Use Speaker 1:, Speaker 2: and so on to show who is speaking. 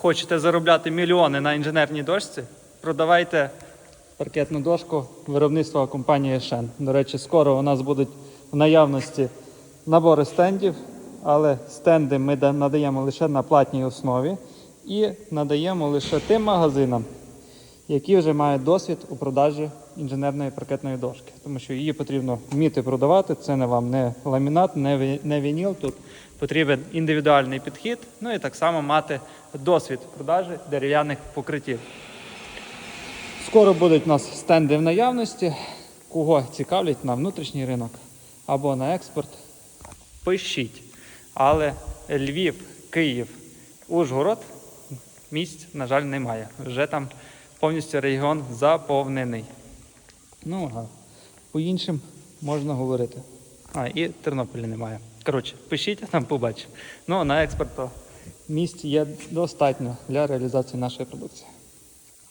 Speaker 1: Хочете заробляти мільйони на інженерній дошці? Продавайте паркетну дошку виробництва компанії Шен. До речі, скоро у нас будуть в наявності набори стендів, але стенди ми да- надаємо лише на платній основі і надаємо лише тим магазинам, які вже мають досвід у продажі інженерної паркетної дошки, тому що її потрібно вміти продавати. Це не вам не ламінат, не вініл. Тут потрібен індивідуальний підхід, ну і так само мати досвід продажі дерев'яних покриттів. Скоро будуть у нас стенди в наявності. Кого цікавлять на внутрішній ринок або на експорт, пишіть. Але Львів, Київ, Ужгород місць, на жаль, немає. Вже там повністю регіон заповнений. Ну, а по іншим можна говорити. А, і Тернополя немає. Коротше, пишіть, а там побачимо. Ну, а на експорт місць є достатньо для реалізації нашої продукції.